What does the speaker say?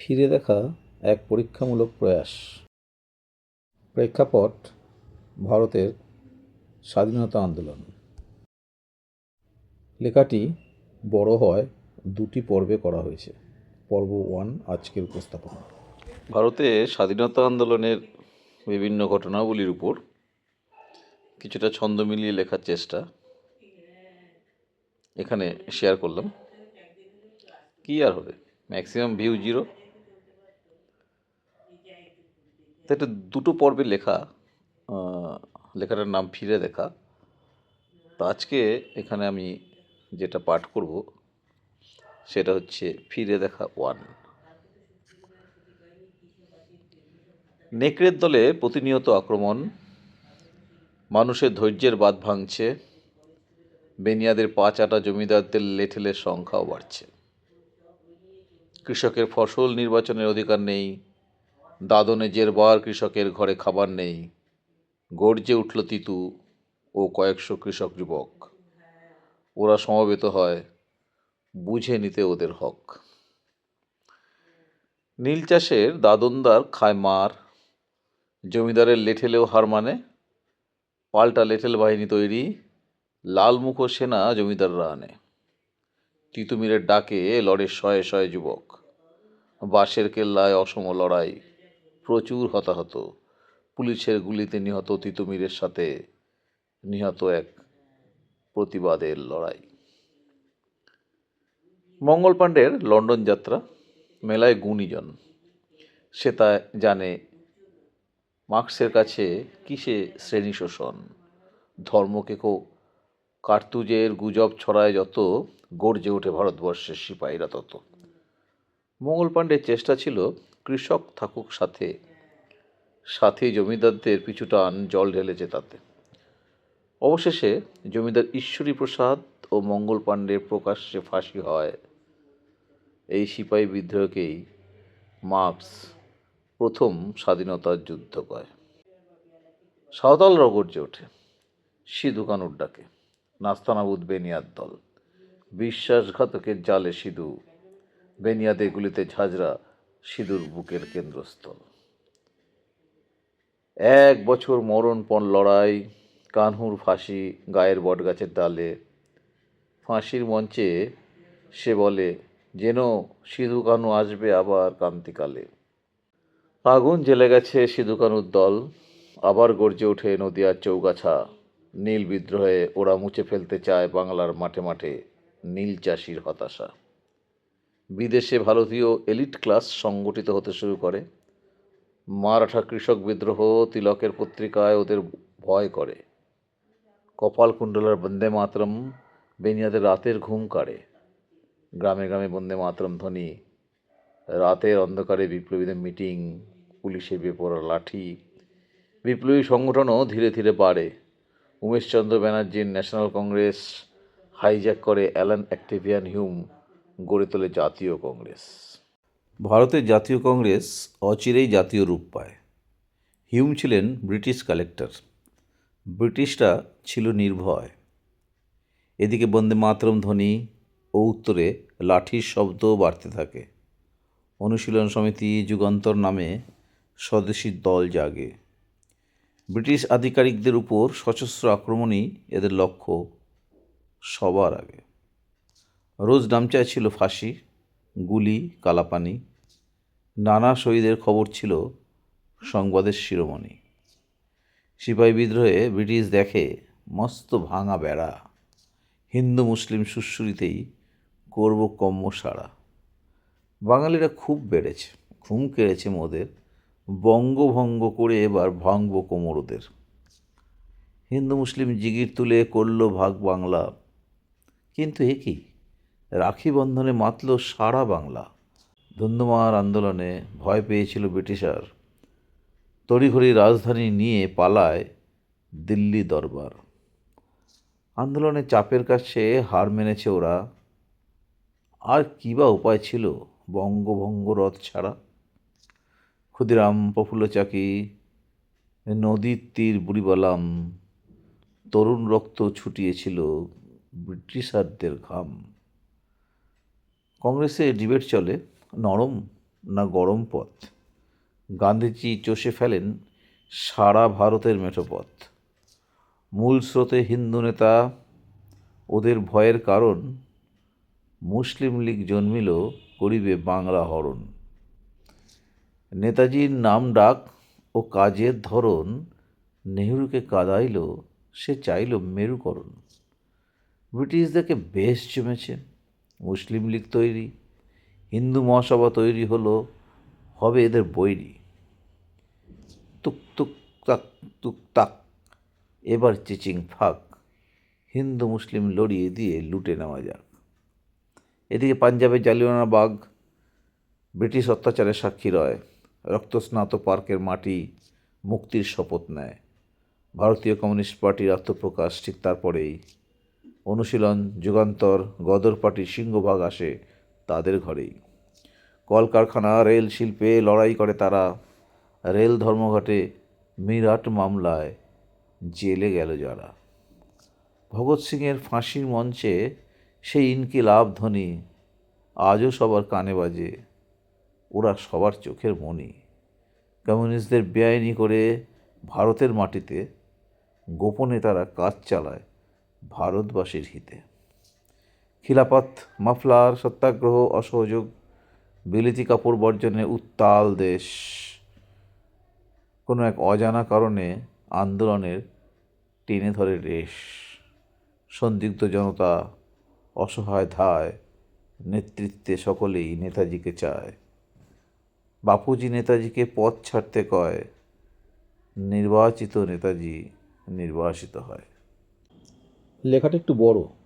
ফিরে দেখা এক পরীক্ষামূলক প্রয়াস। প্রেক্ষাপট, ভারতের স্বাধীনতা আন্দোলন। লেখাটি বড় হয় দুটি পর্বে করা হয়েছে। পর্ব ওয়ান, আজকের উপস্থাপনা। ভারতে স্বাধীনতা আন্দোলনের বিভিন্ন ঘটনাবলীর উপর কিছুটা ছন্দ মিলিয়ে লেখার চেষ্টা এখানে শেয়ার করলাম। কি আর হবে? ম্যাক্সিমাম ভিউ জিরো তো এটা দুটো পর্বে লেখা লেখাটার নাম ফিরে দেখা। তো আজকে এখানে আমি যেটা পাঠ করব, সেটা হচ্ছে ফিরে দেখা ওয়ান। নেকড়ের দলে প্রতিনিয়ত আক্রমণ, মানুষের ধৈর্যের বাঁধ ভাঙছে, বেনিয়াদের পাঁচ আটা জমিদারদের লেঠেলের সংখ্যাও বাড়ছে। কৃষকের ফসল নির্বাচনের অধিকার নেই দাদনে জেরবার কৃষকের ঘরে খাবার নেই। গর্জে উঠল তিতু ও কয়েকশো কৃষক যুবক। ওরা সমবেত হয়, বুঝে নিতে ওদের হক। নীল চাষের দাদনদার খায় মার, জমিদারের লেঠেলেও হার মানে। পাল্টা লেঠেল বাহিনী তৈরি লালমুখো সেনা জমিদাররা আনে। তিতুমিরের ডাকে লড়ে শয়ে শয়ে যুবক। বাঁশের কেল্লায় অসম লড়াই। প্রচুর হতাহত। পুলিশের গুলিতে নিহত তিতুমিরের সাথে নিহত এক প্রতিবাদের লড়াই। মঙ্গল পাণ্ডের লন্ডন যাত্রা, মেলায় গুণীজন। সে তা জানে মার্কসের কাছে কিসে শ্রেণি শোষণ? ধর্মকে কো কার্তুজের গুজব ছড়ায় যত, গর্জে ওঠে ভারতবর্ষের সিপাহীরা তত। মঙ্গল পাণ্ডের চেষ্টা ছিল কৃষক থাকুক সাথে সাথে জমিদারদের পিছু টান জল ঢেলেছে তাতে। অবশেষে জমিদার ঈশ্বরী প্রসাদ ও মঙ্গল পাণ্ডের প্রকাশ্যে ফাঁসি হয়। এই সিপাহী বিদ্রোহকেই মার্কস প্রথম স্বাধীনতার যুদ্ধ কয়। সাঁওতালরাও গর্জে ওঠে সিধু কানুর ডাকে নাস্তানাবুদ বেনিয়ার দল। বিশ্বাসঘাতকের জালে সিধু, বেনিয়াদে গুলিতে ঝাঁঝরা সিধুর বুকের কেন্দ্রস্থল। এক বছর মরণপণ লড়াই, কানহুর ফাঁসি গায়ের বটগাছের ডালে। ফাঁসির মঞ্চে সে বলে, যেন সিধু কানু আসবে আবার কান্তিকালে আগুন জেলে গেছে সিধু কানুর দল। আবার গর্জে ওঠে নদিয়ার চৌগাছা। নীল বিদ্রোহে ওরা মুছে ফেলতে চায় বাংলার মাঠে মাঠে নীল চাষির হতাশা। বিদেশে ভারতীয় এলিট ক্লাস সংগঠিত হতে শুরু করে। মারাঠা কৃষক বিদ্রোহ তিলকের পত্রিকায় ওদের ভয় করে। কপাল কুণ্ডলার বন্দে মাতরম বেনিয়াদের রাতের ঘুম কাড়ে। গ্রামে গ্রামে বন্দে মাতরম ধ্বনি। রাতের অন্ধকারে বিপ্লবীদের মিটিং পুলিশে বেপরা লাঠি। বিপ্লবী সংগঠনও ধীরে ধীরে বাড়ে। উমেশচন্দ্র ব্যানার্জির ন্যাশনাল কংগ্রেস হাইজ্যাক করে অ্যালান অ্যাক্টিভিয়ান হিউম গড়ে তোলে জাতীয় কংগ্রেস। ভারতের জাতীয় কংগ্রেস অচিরেই জাতীয় রূপ পায়। হিউম ছিলেন ব্রিটিশ কালেক্টর। ব্রিটিশরা ছিল নির্ভয়। এদিকে বন্দে মাতরম ধ্বনি ও উত্তরে লাঠির শব্দও বাড়তে থাকে। অনুশীলন সমিতি যুগান্তর নামে স্বদেশী দল জাগে। ব্রিটিশ আধিকারিকদের উপর সশস্ত্র আক্রমণই এদের লক্ষ্য সবার আগে। রোজ নামচায় ছিল ফাঁসি, গুলি, কালাপানি। নানা শহীদের খবর ছিল সংবাদের শিরোমণি। সিপাহী বিদ্রোহে ব্রিটিশ দেখে মস্ত ভাঙা বেড়া। হিন্দু মুসলিম সুশ্রুতিতেই করব কম্ম সারা বাঙালিরা খুব বেড়েছে, ঘুম কেড়েছে মোদের, বঙ্গভঙ্গ করে এবার ভাঙব কোমর ওদের হিন্দু মুসলিম জিগির তুলে করল ভাগ বাংলা। কিন্তু এ রাখি বন্ধনে মাতল সারা বাংলা। ধুন্ধুমার আন্দোলনে ভয় পেয়েছিল ব্রিটিশার। তড়িঘড়ি রাজধানী নিয়ে পালায় দিল্লি দরবার। আন্দোলনের চাপের কাছে হার মেনেছে ওরা। আর কী বা উপায় ছিল বঙ্গভঙ্গ রথ ছাড়া? ক্ষুদিরাম প্রফুল্ল চাকি নদীর তীর বুড়িবালাম, তরুণ রক্ত ছুটিয়েছিল ব্রিটিশারদের ঘাম। কংগ্রেসে ডিবেট চলে নরম না গরম পথ? গান্ধীজি চষে ফেলেন সারা ভারতের মেঠোপথ। মূল স্রোতে হিন্দু নেতা, ওদের ভয়ের কারণ, মুসলিম লীগ জন্মিল, করিবে বাংলা হরণ। নেতাজির নাম ডাক ও কাজের ধরন, নেহরুকে কাদাইল, সে চাইল মেরুকরণ। ব্রিটিশদেরকে বেশ জমেছে। মুসলিম লীগ তৈরি, হিন্দু মহাসভা তৈরি হলো, হবে এদের বৈরী। তুক তুক তাক তুক তাক এবার চিচিং ফাঁক। হিন্দু মুসলিম লড়িয়ে দিয়ে লুটে নেওয়া যাক। এদিকে পাঞ্জাবের জালিয়ানা বাগ, ব্রিটিশ অত্যাচারের সাক্ষী রয়, রক্তস্নাত পার্কের মাটি মুক্তির শপথ নেয়। ভারতীয় কমিউনিস্ট পার্টির আত্মপ্রকাশ ঠিক তারপরেই অনুশীলন, যুগান্তর গদর পার্টির সিংহভাগ আসে তাদের ঘরেই। কলকারখানা, রেল শিল্পে লড়াই করে তারা। রেল ধর্মঘটে মিরাট মামলায় জেলে গেল যারা। ভগৎ সিংয়ের ফাঁসির মঞ্চে সেই ইনকিলাব ধ্বনি আজও সবার কানে বাজে, ওরা সবার চোখের মণি কমিউনিস্টদের বেআইনি করে ভারতের মাটিতে গোপনে তারা কাজ চালায়। ভারতবাসীর হিতে। খিলাফত, মাফলার, সত্যাগ্রহ, অসহযোগ, বিলিতি কাপড় বর্জনে উত্তাল দেশ। কোনো এক অজানা কারণে আন্দোলনের টেনে ধরে রেশ। সন্দিগ্ধ জনতা, অসহায় ধায়, নেতৃত্বে সকলেই নেতাজিকে চায়। বাপুজি নেতাজিকে পথ ছাড়তে কয়, নির্বাচিত নেতাজি নির্বাসিত হয়। লেখাটা একটু বড়।